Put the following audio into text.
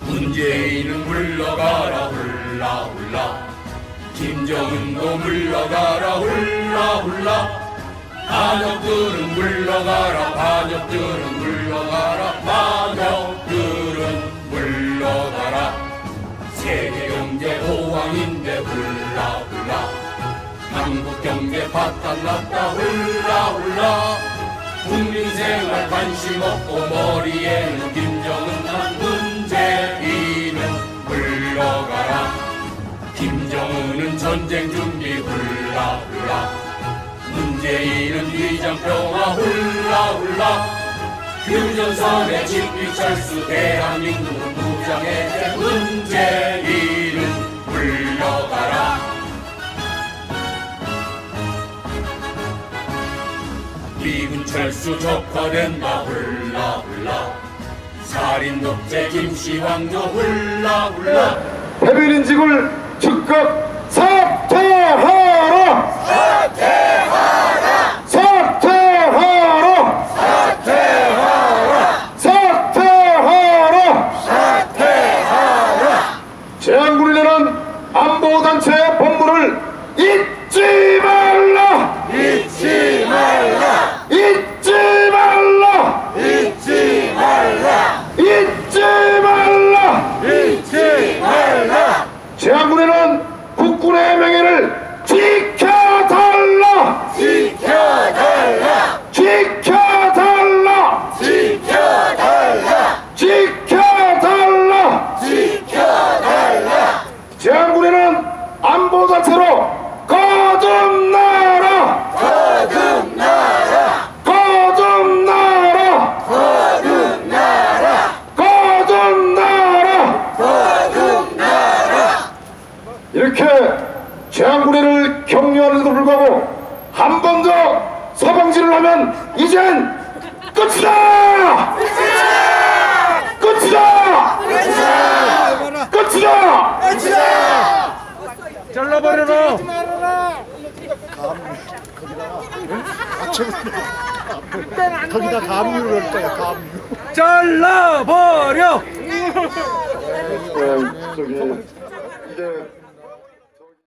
문재인은 물러가라 훌라 훌라. 김정은도 물러가라 훌라 훌라. 반역들은 물러가라 반역들은 물러가라 경제 바탕났다 훌라 훌라. 국민 생활 관심 없고 머리에는 김정은만 문재인은 물러가라. 김정은은 전쟁 준비 훌라 훌라. 문재인은 위장 평화 훌라 훌라. 휴전선의 집비 철수 대한민국은 무장해제 문재 미군 철수 적화된다 훌라 훌라. 살인 독재 김씨왕조 훌라 훌라. 대변인직을 즉각 사퇴하라! 사퇴하라! 사퇴하라! 사퇴하라! 사퇴하라! 제한군인에는 안보단체의 본부를 잊지 말라! 잊지 말라! 잊지 말라! 잊지 말라! 잊지 말라! 잊지 말라! 제한군에는 국군의 명예를 지켜달라! 지켜달라! 지켜달라! 지켜달라! 지켜달라! 지켜달라! 제한군에는 안보단체로 거듭나라! 거듭나라! 거듭나라! 거듭나라! 이렇게 제한군인을 격려하는데도 불구하고 한 번 더 서방질을 하면 이젠 끝이다! 끝이다! 끝이다! 잘라버려라. 거기다 감유를 할 거야 감유 잘라버려. 네, 저기 이제